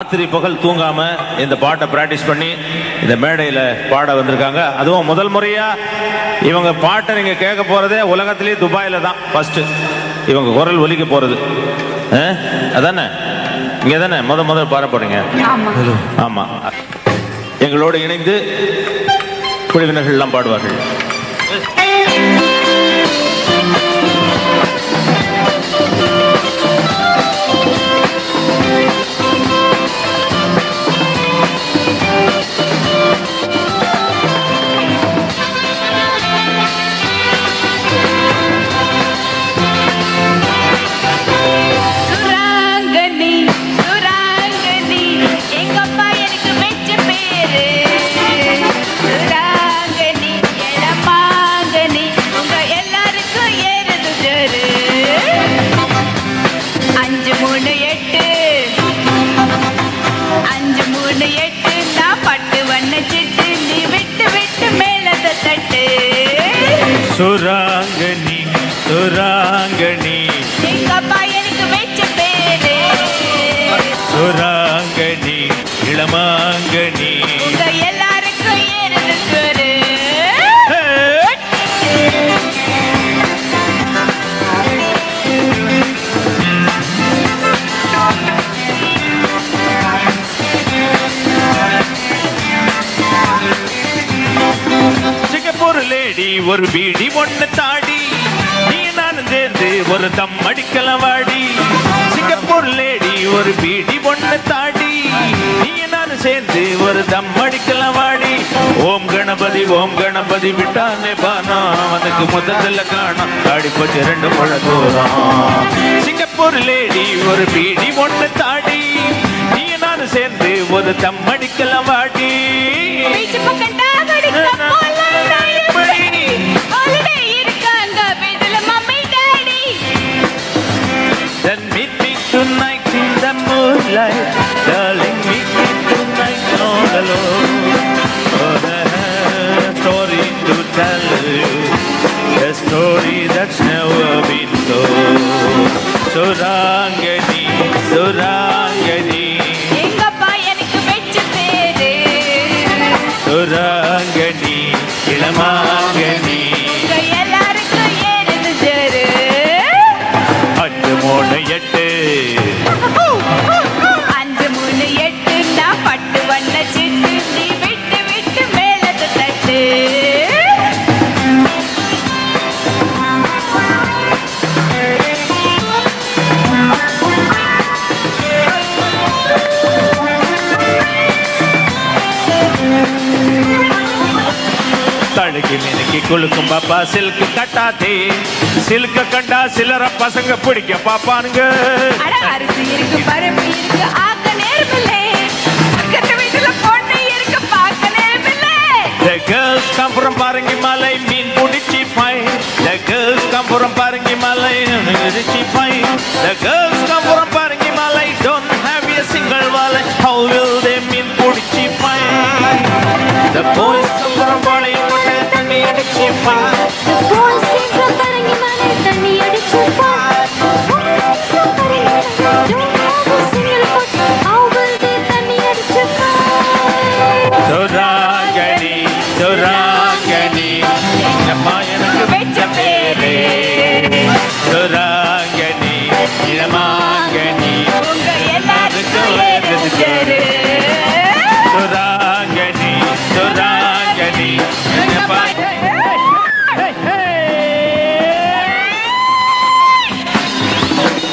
ராத்திரி பகல் தூங்காம இந்த பாட்டை பிராக்டிஸ் பண்ணி இந்த மேடையில் பாட வந்திருக்காங்க. அதுவும் முதல் முறையா இவங்க பாட்டை நீங்க கேட்க போறதே உலகத்திலேயே துபாயில தான். ஃபர்ஸ்ட் இவங்க குரல் ஒலிக்க போறது? அதானே? இங்க தானே முத முதல் பாட போறீங்க. ஆமா. ஆமா. எங்களோடு இணைந்து குழுவினர்கள் எல்லாம் பாடுவார்கள். சுராங்கனி சுராங்கனி தேடி ஒரு பீடி ஒண்ணு தாடி. நீ நானும் சேர்ந்து ஒரு தம் அடிக்கலாம் வாடி. சிங்கப்பூர் லேடி ஒரு பீடி ஒண்ணு தாடி. நீ நானும் சேர்ந்து ஒரு தம் அடிக்கலாம் வாடி. ஓம் கணபதி ஓம் கணபதி விட்டானே பானா. அவனுக்கு முதல்ல காணும் தாடி போச்சு ரெண்டு முழ தூரம். சிங்கப்பூர் லேடி ஒரு பீடி ஒண்ணு தாடி. நீ நானும் சேர்ந்து ஒரு தம் அடிக்கலாம் வாடி. Darling. Have a story to tell you, a story that's never been told. Surangani, Surangani, பட்டு வண்ண சிட்டு நீ விட்டு விட்டு மேலத தட்டு. தடுக்கி மினுக்கி குலுக்கும் பாப்பா சில்க் கட்டாதே. சில்க கண்டா சிலர பசங்க பிடிக்க பாப்பானுங்க. அரிசி இருக்கு பருப்பு இருக்கு ஆக்க நேரமில்லை. Come from பாருங்கி மலை மீன் பிடிச்சி பாய் The girls come from Parangi Malay, பிடிச்சி பாய் The girls come from Parangi Malay, don't have a single wallet How will they மீன் பிடிச்சி பாய் The boys come from பாளையம் கொட்டை தண்ணி அடிச்சி 你人吗